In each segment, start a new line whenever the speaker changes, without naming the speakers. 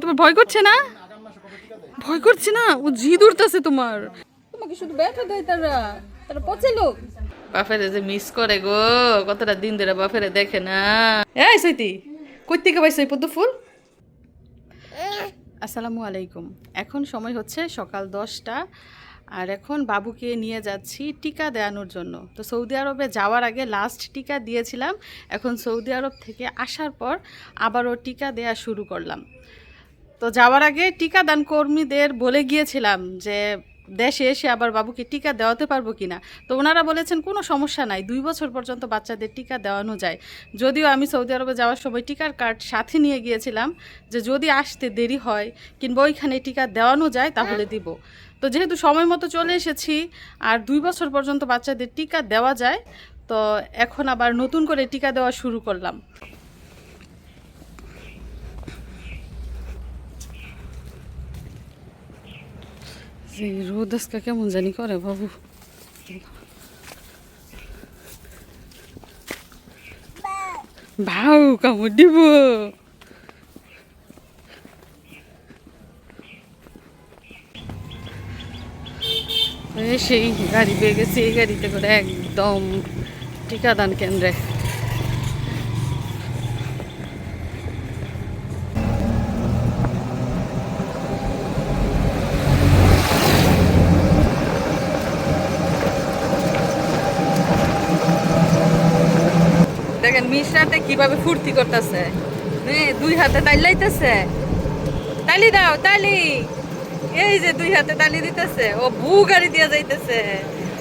তোমার ভয় করছে না? ভয় করছে না? ও জিদ উঠতেছে তোমার। তোমাকে শুধু ব্যথা দেয় তারা। তারা পচে লোক। বাপেরে যে মিস করে গো কতটা দিন ধরে বাপেরে দেখে না। এই সৈতি কই থেকে পাইছো এই পদ্ম ফুল? আসসালামু আলাইকুম। এখন সময় হচ্ছে সকাল দশটা। আর এখন বাবুকে নিয়ে যাচ্ছি টিকা দেওয়ানোর জন্য। তো সৌদি আরবে যাওয়ার আগে লাস্ট টিকা দিয়েছিলাম। এখন সৌদি আরব থেকে আসার পর আবারও টিকা দেওয়া শুরু করলাম। তো যাওয়ার আগে টিকাদান কর্মীদের বলে গিয়েছিলাম যে দেশে এসে আবার বাবুকে টিকা দেওয়াতে পারব কি না তো ওনারা বলেছেন কোনো সমস্যা নাই দুই বছর পর্যন্ত বাচ্চাদের টিকা দেওয়ানো যায়। যদিও আমি সৌদি আরবে যাওয়ার সময় টিকার কার্ড সাথে নিয়ে গিয়েছিলাম যে যদি আসতে দেরি হয় কিংবা ওইখানে টিকা দেওয়ানো যায় তাহলে দিব। তো যেহেতু সময় মতো চলে এসেছি আর দুই বছর পর্যন্ত বাচ্চাদের টিকা দেওয়া যায়, তো এখন আবার নতুন করে টিকা দেওয়া শুরু করলাম। রোদ আজকে কেমন জানি করে বাবু। ভাউ কামড় দিব। সেই গাড়ি পেয়ে গেছি, এই গাড়িতে করে একদম টিকাদান কেন্দ্রে। দেখেন, মিশরাতে কীভাবে ফুর্তি করতেছে। দুই হাতে তাইলাইতেছে তালি দাও, তালি। এই যে দুই হাতে তালি দিতেছে, ও বু গাড়ি দিয়ে যাইতেছে।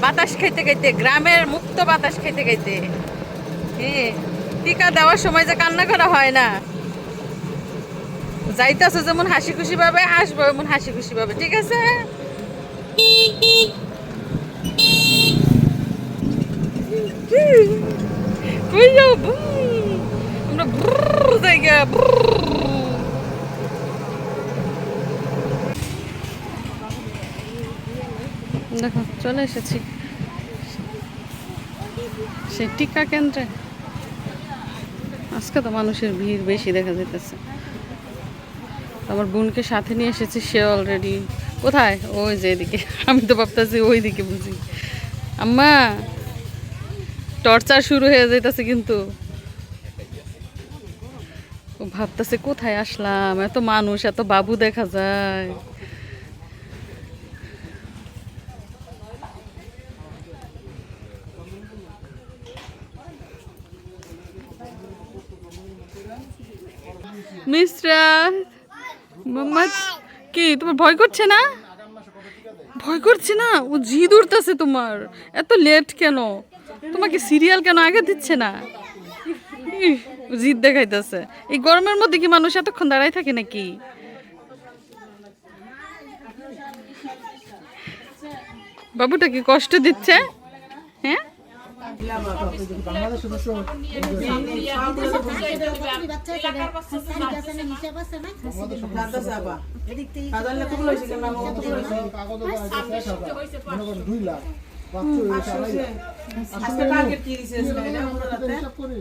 বাতাস খাইতে খাইতে, গ্রামের মুক্ত বাতাস খাইতে খাইতে। হ্যাঁ টিকা দেওয়ার সময় যে কান্না করা হয় না। যাইতেছে যেমন হাসি খুশি পাবে হাসবো এমন হাসি খুশি পাবে ঠিক আছে। আমরা জায়গা ব্রুর। দেখো চলে এসেছি। সেই টিকা কেন্দ্রে। আজকে তো মানুষের ভিড় বেশি দেখা যেতেছে আমার বোনকে সাথে নিয়ে এসেছি, সে অলরেডি কোথায়? ওই যে এদিকে। আমি তো ভাবতেছি ওই দিকে বুঝি। আম্মা টর্চার শুরু হয়ে যাইতেছে কিন্তু। ভাবতেছে কোথায় আসলাম? এত মানুষ, এত বাবু দেখা যায়। মিশ্রা মোহাম্মদ, কি, তোমার ভয় করছে না? ভয় করছে না? ও জিদ উঠতেছে তোমার। এত লেট কেন? তোমাকে সিরিয়াল কেন আগে দিচ্ছে না? জিদ দেখাইতেছে। এই গরমের মধ্যে কি মানুষ এতক্ষণ দাঁড়ায় থাকে নাকি? বাবুটা কি কষ্ট দিচ্ছে? হ্যাঁ?
দুই লাখ। বাচ্চা হয়েছে আড়াই লাখ। আসলে হিসাব করি।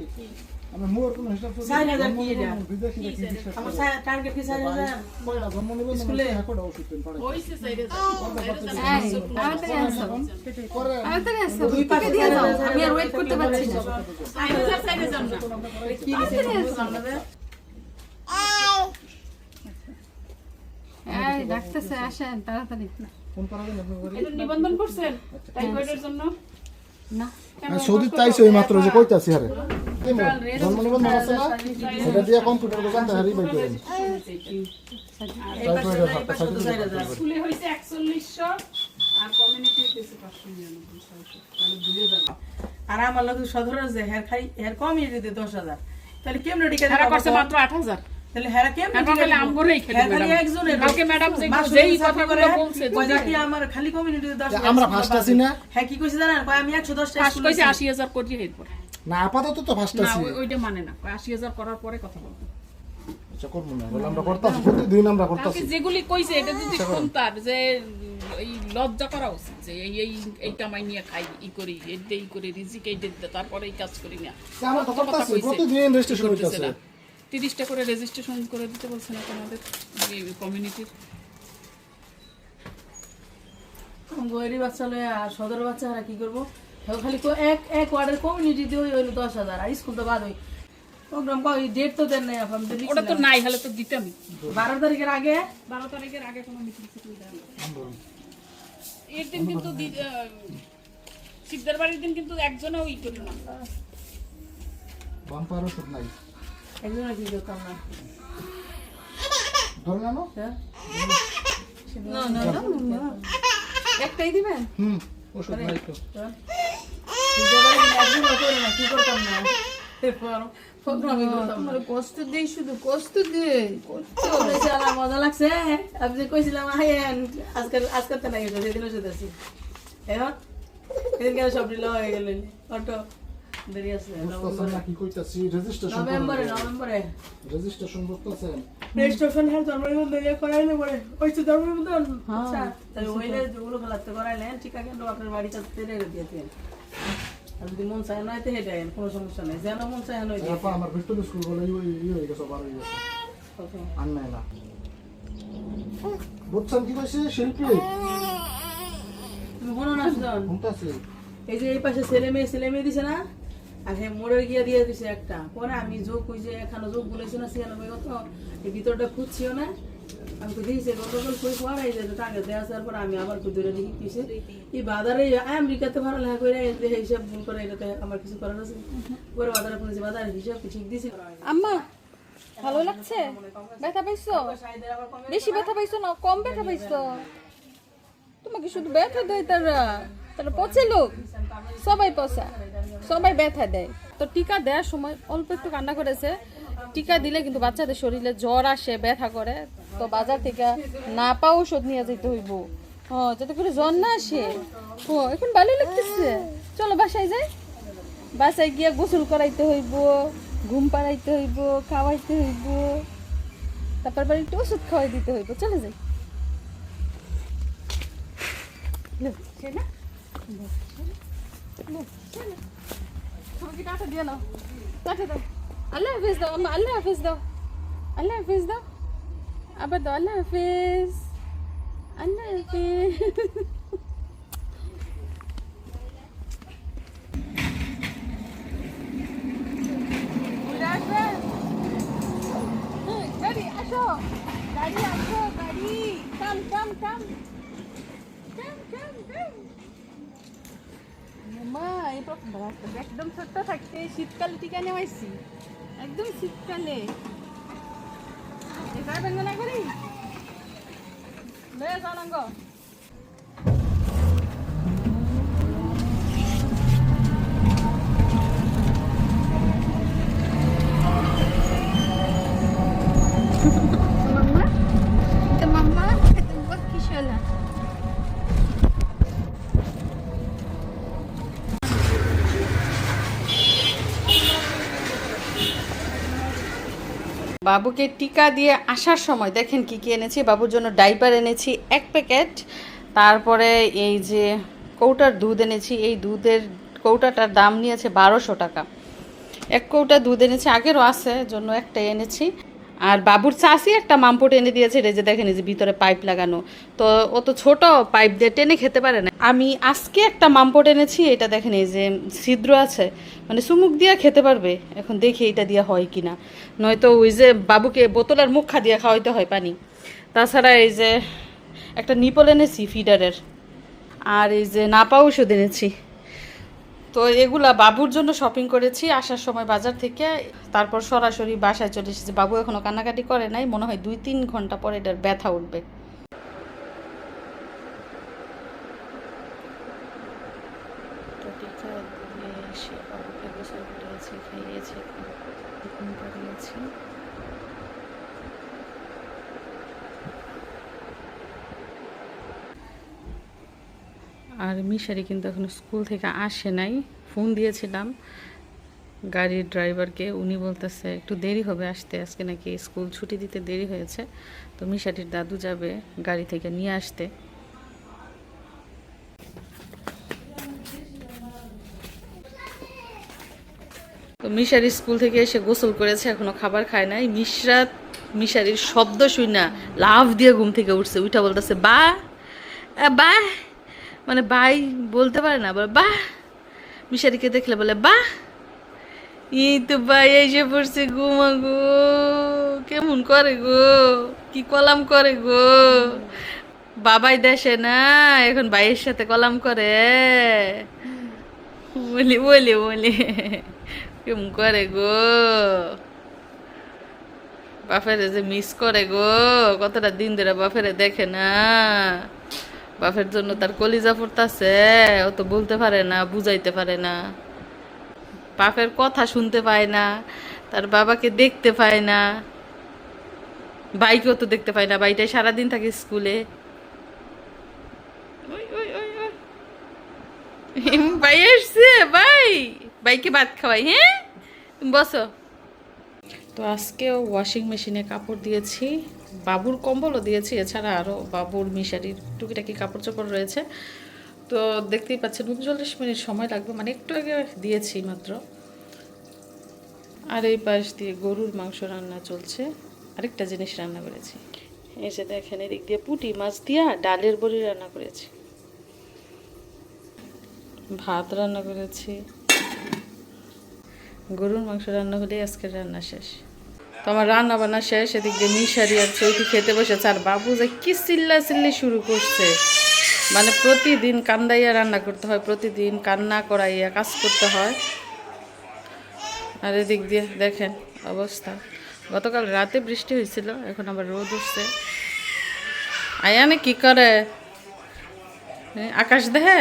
আমি মোর কোনো হিসাব
কি এটা? আমার টার্গেট কি
জন্ম নিবেন? হ্যাঁ,
দুই
আর ওয়েট করতে পারছি না
কি?
এই ডাকতেছে আসেন তাড়াতাড়ি
ফোন
নিবন্ধন করছেন টাইফয়েডের জন্য
সৌদি তাইছি এই মাত্র যে কইতাছি আরে এই জন্ম নিবন্ধন আছে না? সেটা দিয়ে কম্পিউটার দোকান থেকে হারিয়ে বাইতে
আর
আমার লোক সদর যে হেয়ার খাই হেয়ার কম দিতে দশ হাজার। তাহলে কেমন টিকা
করছে মাত্র আট হাজার।
তাহলে হেরা কেমন
এখন আমগরেই খেলি ম্যাডাম।
একজনের
কালকে ম্যাডাম যে- যেই
যেই
কথাগুলো বলছে,
কয় আমার খালি কমিউনিটিতে দশ
যে আমরা ফার্স্ট আছি না।
হ্যাঁ কি কইছে জানেন? কয় আমি একশো দশটা
কইছে
আছি।
আশি হাজার করিয়ে
না আপাতত তো ফার্স্ট আছি
ওই- ওইটা মানে না। কয় আশি করার পরে কথা বলব।
আচ্ছা করব না। বলে আমরা করতেছি প্রতিদিন আমরা
কালকে যেগুলি কইছে এটা যদি শুনতার যে এই লজ্জা করা উচিত যে এই এই এই কামাই নিয়ে খাই ই করি এই করে রিজিক এই দিতে তারপরে এই কাজ করি না।
আমরা তো
কত কথা
করতেছি
কইছে।
প্রতিদিন রেজিস্ট্রেশন হইতাছে।
না। তিরিশটা করে রেজিস্ট্রেশন করে দিতে বলছেন আমাদের কমিউনিটির
গরিব বাচ্চা লয়ে আর সদর বাচ্চা হারা কি করব? খালি কো- এক এক ওয়ার্ডের কমিউনিটি দিয়ে হইল দশ হাজার আর স্কুল তো বাদ হই। প্রোগ্রাম কই ডেট তো দেন নাই তো লিখছি
ওটা তো
না।
নাই হলে তো দিতামই।
বারো তারিখের আগে?
বারো তারিখের আগে কোনো মিটিং সিটিং দেয় না। এর দিন কিন্তু বাড়ির দিন কিন্তু একজনও ই করল না।
নাই।
একজন কি করতাম না
ধরে
হ্যাঁ?
একটাই দিবেন?
হুম ওষুধ নাই তো
কি করতাম না? না।
কষ্ট দেই শুধু কষ্ট দে
মজা লাগছে আমি যে কইছিলাম আইয়েন আজকাল আজকাল তো নাই সেদিন ওষুধ আছি। এখন সেদিন কেন সব ঢিলা হয়ে গেলেন? অটো।
বুঝতেছেন না কি কইতাছি রেজিস্ট্রেশন
নভেম্বরে নভেম্বরে
রেজিস্ট্রেশন করতেছেন
রেজিস্ট্রেশন হ্যাঁ জন্মনিবন্ধন ইয়ে করাইলে পরে ওই তো জন্মনিবন্ধন আচ্ছা তাহলে ওইলে যেগুলো খেলাতে করাইলেন ঠিক আছে আপনার বাড়িতে তেরে দিয়েছেন যদি মন চায় নয় তো হেঁটে কোনো সমস্যা নেই যেন মন চায় নয়
আমার ভিক্টোরিয়া স্কুল বলে ইয়ে ইয়ে হয়ে গেছে বার হয়ে গেছে আর নাই না বুঝছেন কি কইছে শিল্পী
তুমি না এই যে এই পাশে ছেলে মেয়ে ছেলে মেয়ে দিছে না আর হ্যাঁ মোড়ে গিয়ে দিয়ে দিছে একটা। পরে আমি যোগ এখানে যোগ বলেছি না কত? ভিতরটা খুঁজছিও না। আমি তো দিয়েছি যে টাকা দেওয়া আসার পর আমি আবার কুদুরে দেখি কিসে? এই বাজারে আমেরিকাতে ভালো লেখা করে এই হিসাব ভুল করে এটাতে আমার কিছু করার আছে। পরে বাজারে বাজারে হিসাব ঠিক দিছে?
আম্মা ভালো লাগছে? ব্যথা পাইছো? বেশি ব্যথা পাইছো না? কম ব্যথা পাইছো? তোমাকে শুধু ব্যথা দেয় তারা। তারা পচে লোক। সবাই পচা, সবাই ব্যথা দেয়। তো টিকা দেওয়ার সময় অল্প একটু কান্না করেছে। টিকা দিলে কিন্তু বাচ্চাদের শরীরে জ্বর আসে, ব্যথা করে। তো বাজার থেকে না পাও ওষুধ নিয়ে যেতে হইব। ও যাতে করে জ্বর না আসে। ও, এখন ভালো লাগতেছে। চলো বাসায় যাই। বাসায় গিয়ে গোসল করাইতে হইব, ঘুম পাড়াইতে হইব, খাওয়াইতে হইব। তারপর বাড়ি একটু ওষুধ খাওয়াই দিতে হইব। চলে যাই। না? লো, সে না? লো, সে না? তোমাকে টাটা দিয়ে নাও টাটা দাও আল্লাহ হাফিজ দাও আম্মা আল্লাহ হাফিজ দাও আল্লাহ হাফিজ দাও আবার দাও আল্লাহ হাফিজ আল্লাহ হাফিজ ঘুরে আসবেন হুম, গাড়ি আসো গাড়ি আসো গাড়ি কাম কাম কাম কাম কাম কাম মা এই প্রথম একদম ছোট্ট থাকতে শীতকালে টিকা নেওয়াইছি একদম শীতকালে। যাবেন বেঙ্গনা করি বেশ যাও
বাবুকে টিকা দিয়ে আসার সময় দেখেন কি কি এনেছি, বাবুর জন্য ডাইপার এনেছি, এক প্যাকেট। তারপরে এই যে কৌটার দুধ এনেছি, এই দুধের কৌটাটার দাম নিয়েছে বারোশো টাকা। এক কৌটা দুধ এনেছি, আগেরও আছে, জন্য একটাই এনেছি। আর বাবুর চাষি একটা মামপট এনে দিয়েছে রে যে দেখেন যে ভিতরে পাইপ লাগানো। তো ও তো ছোট, পাইপ দিয়ে টেনে খেতে পারে না। আমি আজকে একটা মামপট এনেছি, এটা দেখেন এই যে ছিদ্র আছে মানে চুমুক দিয়ে খেতে পারবে। এখন দেখি এটা দিয়ে হয় কি না নয়তো ওই যে বাবুকে বোতলের মুখা দিয়ে খাওয়াইতে হয় পানি। তাছাড়া এই যে একটা নিপল এনেছি ফিডারের আর এই যে নাপা ওষুধ এনেছি। তো এগুলা বাবুর জন্য শপিং করেছি, আসার সময় বাজার থেকে। তারপর সরাসরি বাসায় চলে এসেছি। বাবু এখনও কান্নাকাটি করে নাই, মনে হয় দুই তিন ঘণ্টা পরে এটার ব্যথা উঠবে তো টিকা দিয়ে এসে বাবুকে গোসল করিয়েছি খাইয়েছি ঘুম পাড়িয়েছি আর মিশারি কিন্তু এখনও স্কুল থেকে আসে নাই। ফোন দিয়েছিলাম। গাড়ির ড্রাইভারকে, উনি বলতেছে, একটু দেরি হবে আসতে, আজকে নাকি স্কুল ছুটি দিতে দেরি হয়েছে। তো মিশারির দাদু যাবে গাড়ি থেকে নিয়ে আসতে। তো মিশারি স্কুল থেকে এসে গোসল করেছে, এখনও খাবার খায় নাই। মিশরাত মিশারির শব্দ শুই না লাভ দিয়ে ঘুম থেকে উঠছে। উঠা বলতেছে বা বা মানে বাই বলতে পারে না, বলে বা মিশারিকে দেখলে বলে বা এই তো ভাই এসে পড়ছে ঘুমা গো, কেমন করে গো, কি কলাম করে গো। বাবাই দেশে না, এখন ভাইয়ের সাথে কলাম করে। বলি বলি বলি, কেমন করে গো। বাপেরে যে মিস করে গো, কতটা দিন ধরে বাপেরে দেখে না। বাপের জন্য তার কলিজা পড়তাছে ও তো বলতে পারে না, বুঝাইতে পারে না। বাপের কথা শুনতে পায় না, তার বাবাকে দেখতে পায় না। বাইকেও তো দেখতে পায় না, বাইটাই সারাদিন থাকে স্কুলে। ভাই এসছে, ভাই। বাইকে ভাত খাওয়াই হ্যাঁ? বসো। তো আজকেও ওয়াশিং মেশিনে কাপড় দিয়েছি। বাবুর কম্বলও দিয়েছি এছাড়া আরও বাবুর মিশারির টুকিটাকি কাপড় চোপড় রয়েছে। তো দেখতেই পাচ্ছেন উনচল্লিশ মিনিট সময় লাগবে মানে একটু আগে দিয়েছি মাত্র। আর এই পাশ দিয়ে গরুর মাংস রান্না চলছে। আরেকটা জিনিস রান্না করেছি। এই যে দেখেন এদিক দিয়ে পুঁটি মাছ দিয়া ডালের বড়ি রান্না করেছি। ভাত রান্না করেছি। গরুর মাংস রান্না হলেই আজকের রান্না শেষ। তো আমার রান্না বান্না শেষ, এদিক দিয়ে মিশারি আর চৌকি খেতে বসেছে। আর বাবু যে কি চিল্লা চিল্লি শুরু করছে। মানে প্রতিদিন কান্দাইয়া রান্না করতে হয়, প্রতিদিন কান্না করাইয়া কাজ করতে হয়। আর এদিক দিয়ে দেখেন অবস্থা। গতকাল রাতে বৃষ্টি হয়েছিল, এখন আবার রোদ উঠছে। আয়ানে কি করে? আকাশ দেখে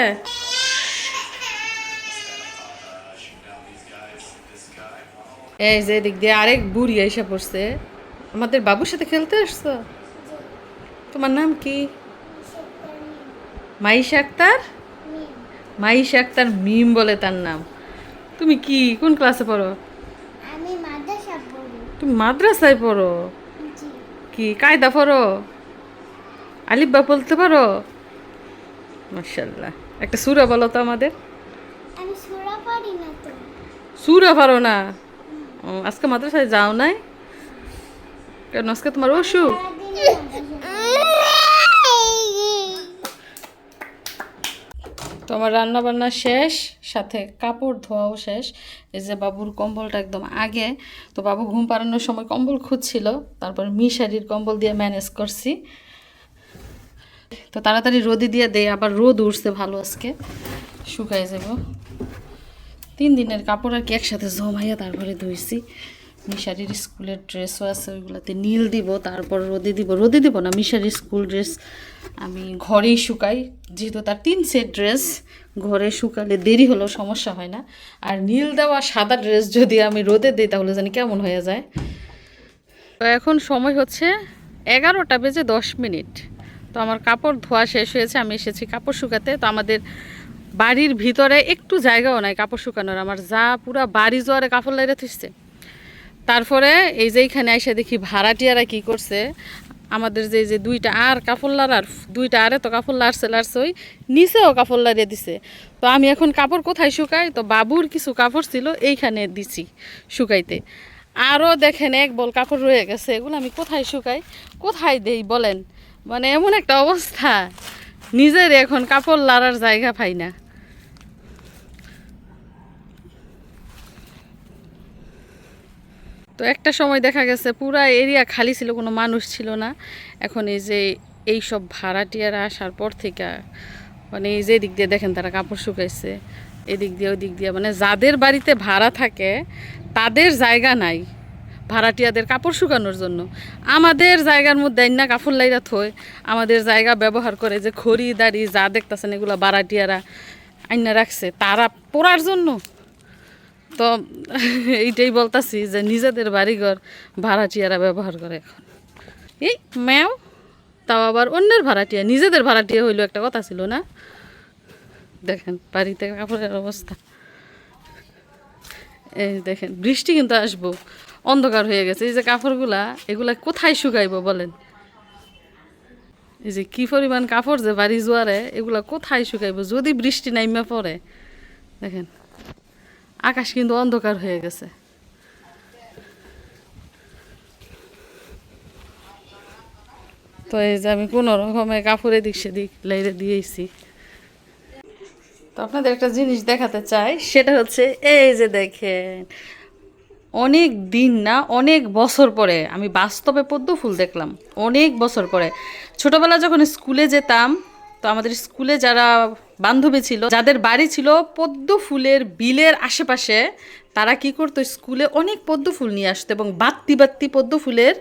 এই যে এদিক দিয়ে আরেক বুড়ি এসে পড়ছে। আমাদের বাবুর সাথে খেলতে আসছো? তোমার নাম কি? মাইশা আক্তার? মাইশা আক্তার মিম বলে তার নাম। তুমি কি? কোন ক্লাসে পড়ো? তুমি মাদ্রাসায় পড়ো? কি কায়দা পড়ো? আলিব্বা বলতে পারো? মার্শাল্লাহ একটা সুরা বলো তো আমাদের।
সুরা পারি না?
আজকে মাদ্রাসায় যাও নাই? কেন, আজকে তোমার অসুখ তো আমার রান্না বান্না শেষ, সাথে কাপড় ধোয়াও শেষ। এই যে বাবুর কম্বলটা একদম আগে। তো বাবু ঘুম পাড়ানোর সময় কম্বল খুঁজছিল, তারপর মিশারির কম্বল দিয়ে ম্যানেজ করছি। তো তাড়াতাড়ি রোদে দিয়ে দেয় আবার রোদ উঠছে ভালো আজকে। শুকাই যাব। তিন দিনের কাপড় আর কি একসাথে জমাইয়া তারপরে ধুইছি। মিশারির স্কুলের ড্রেসও আছে, ওইগুলোতে নীল দিব, তারপর রোদে দিব। রোদে দিব না, মিশারির স্কুল ড্রেস আমি ঘরেই শুকাই। যেহেতু তার তিন সেট ড্রেস, ঘরে শুকালে দেরি হলেও সমস্যা হয় না। আর নীল দেওয়া সাদা ড্রেস যদি আমি রোদে দিই, তাহলে জানি কেমন হয়ে যায়। তো এখন সময় হচ্ছে এগারোটা বেজে দশ মিনিট। তো আমার কাপড় ধোয়া শেষ হয়েছে, আমি এসেছি কাপড় শুকাতে। তো আমাদের বাড়ির ভিতরে একটু জায়গাও নাই, কাপড় শুকানোর। আমার যা পুরা বাড়ি জোয়ারে কাপড় লাইরে থুসছে তারপরে এই যে এইখানে এসে দেখি ভাড়াটিয়ারা কি করছে, আমাদের যে যে দুইটা আর কাপড় লাড়ার দুইটা আরে তো কাপড় লাড়ছে লাড়ছে ওই নিচেও কাপড় লাড়িয়ে দিছে। তো আমি এখন কাপড় কোথায় শুকাই? তো বাবুর কিছু কাপড় ছিল এইখানে দিছি শুকাইতে। আরও দেখেন এক বল কাপড় রয়ে গেছে, এগুলো আমি কোথায় শুকাই? কোথায় দেই বলেন? মানে এমন একটা অবস্থা। নিজের এখন কাপড় লাড়ার জায়গা পাই না। তো একটা সময় দেখা গেছে পুরা এরিয়া খালি ছিল, কোনো মানুষ ছিল না। এখন এই যে এই সব ভাড়াটিয়ারা আসার পর থেকে মানে এই যে দিক দিয়ে দেখেন তারা কাপড় শুকাইছে, এদিক দিয়ে ওই দিক দিয়ে মানে যাদের বাড়িতে ভাড়া থাকে, তাদের জায়গা নাই ভাড়াটিয়াদের কাপড় শুকানোর জন্য। আমাদের জায়গার মধ্যে না কাপড় লাইরা থই আমাদের জায়গা ব্যবহার করে যে খড়িদারি যা দেখতেছেন এগুলো ভাড়াটিয়ারা আইনা রাখছে, তারা পড়ার জন্য তো এইটাই বলতাছি যে নিজেদের বাড়িঘর ভাড়াটিয়ারা ব্যবহার করে এখন। এই ম্যাও, তাও আবার অন্যের ভাড়াটিয়া, নিজেদের ভাড়াটিয়া হইল একটা কথা ছিল না? দেখেন বাড়িতে কাপড়ের অবস্থা। এই দেখেন, বৃষ্টি কিন্তু আসব, অন্ধকার হয়ে গেছে। এই যে কাপড়গুলা, এগুলা কোথায় শুকাইবো বলেন? এই যে কি পরিমাণ কাপড় যে বাড়ি জোয়ারে, এগুলা কোথায় শুকাইবো? যদি বৃষ্টি নাইমা পড়ে, দেখেন। আকাশ কিন্তু অন্ধকার হয়ে গেছে। তো এই যে আমি কোনো রকমে কাপড়ে দিক সেদিক লাইরে দিয়েছি। তো আপনাদের একটা জিনিস দেখাতে চাই, সেটা হচ্ছে এই যে দেখেন, অনেক দিন না, অনেক বছর পরে, আমি বাস্তবে পদ্ম ফুল দেখলাম, অনেক বছর পরে। ছোটবেলা যখন স্কুলে যেতাম তো আমাদের স্কুলে যারা বান্ধবী ছিল, যাদের বাড়ি ছিল পদ্ম ফুলের বিলের আশেপাশে, তারা কি করতো, স্কুলে অনেক পদ্ম ফুল নিয়ে আসতো এবং বাত্তি বাত্তি পদ্ম ফুলের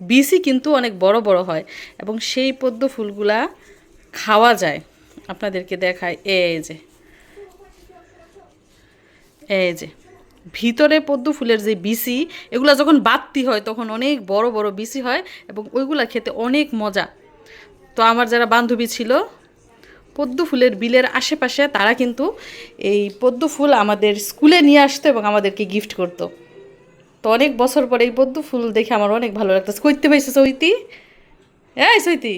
বিসি কিন্তু অনেক বড় বড় হয় এবং সেই পদ্ম ফুলগুলা খাওয়া যায়। আপনাদেরকে দেখায় এই যে এই যে, ভিতরে পদ্ম ফুলের যে বিসি এগুলা যখন বাত্তি হয় তখন অনেক বড় বড় বিসি হয় এবং ওইগুলা খেতে অনেক মজা। তো আমার যারা বান্ধবী ছিল পদ্ম ফুলের বিলের আশেপাশে তারা কিন্তু এই পদ্ম ফুল আমাদের স্কুলে নিয়ে আসতো এবং আমাদেরকে গিফট করতো। তো অনেক বছর পরে এই পদ্ম ফুল দেখে আমার অনেক ভালো লাগতেছে। কইতে পাইছো সৈতি? হ্যাঁ সৈতি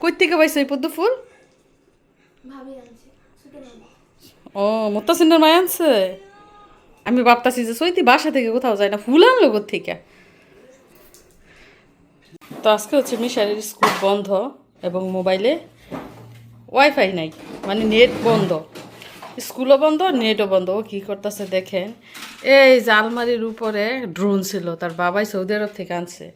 কই থেকে পাইছো এই পদ্ম ফুল? ও মোত্তাসিনের মায় আনছে? আমি ভাবতাছি যে সৈতি বাসা থেকে কোথাও যায় না ফুল আনলো থেকে তো আজকে হচ্ছে মিশারের স্কুল বন্ধ এবং মোবাইলে ওয়াইফাই নাই মানে নেট বন্ধ। স্কুলও বন্ধ নেটও বন্ধ। ও কী করতেছে দেখেন, এই যে আলমারির উপরে ড্রোন ছিল, তার বাবাই সৌদি আরব থেকে আনছে।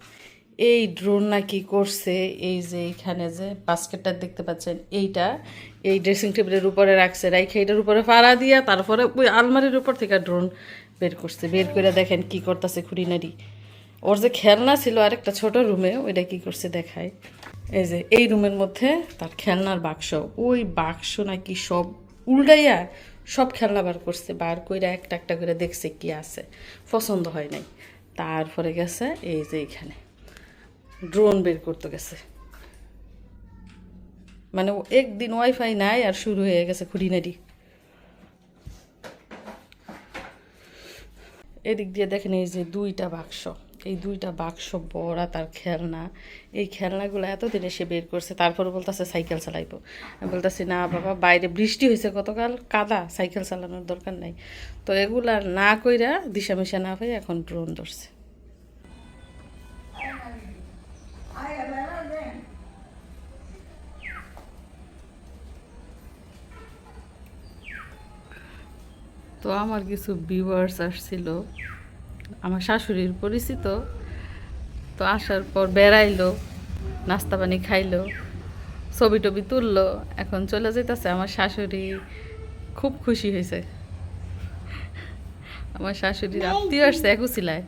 এই ড্রোন না কি করছে, এই যে এইখানে যে বাস্কেটটা দেখতে পাচ্ছেন, এইটা, এই ড্রেসিং টেবিলের উপরে রাখছে, রাইখে এটার উপরে ফাড়া দিয়া তারপরে ওই আলমারির উপর থেকে ড্রোন বের করছে। বের করে দেখেন কি করতেছে খুঁড়িনারি ওর যে খেলনা ছিল আরেকটা ছোট রুমে ওইটা কি করছে দেখায়। এই যে, এই রুমের মধ্যে তার খেলনার বাক্স। ওই বাক্স নাকি সব উল্টাইয়া সব খেলনা বার করছে, বার কইরা একটা একটা করে দেখছে কি আছে। পছন্দ হয় নাই। তারপরে গেছে এই যে এখানে। ড্রোন বের করতে গেছে। মানে একদিন ওয়াইফাই নাই আর শুরু হয়ে গেছে খুঁড়িনারি এদিক দিয়ে দেখেন এই যে দুইটা বাক্স। এই দুইটা বাক্স, বড়া, তার খেলনা, এই খেলনাগুলো এতদিনে সে বের করছে, তারপরে বলতেছে সাইকেল চালাইবো। বলতেছি, না বাবা, বাইরে বৃষ্টি হয়েছে, গতকাল কাদা, সাইকেল চালানোর দরকার নাই। তো এগুলা না কইরা দিশা মিশা না হয়ে এখন ড্রোন ধরছে। তো আমার কিছু ভিউয়ার্স আসছিল। আমার শাশুড়ির পরিচিত। তো আসার পর বেড়াইলো, নাস্তা পানি খাইলো ছবি টবি তুললো, এখন চলে যেতেছে আমার শাশুড়ি খুব খুশি হয়েছে আমার শাশুড়ির আত্মীয় আসছে একুশিলায়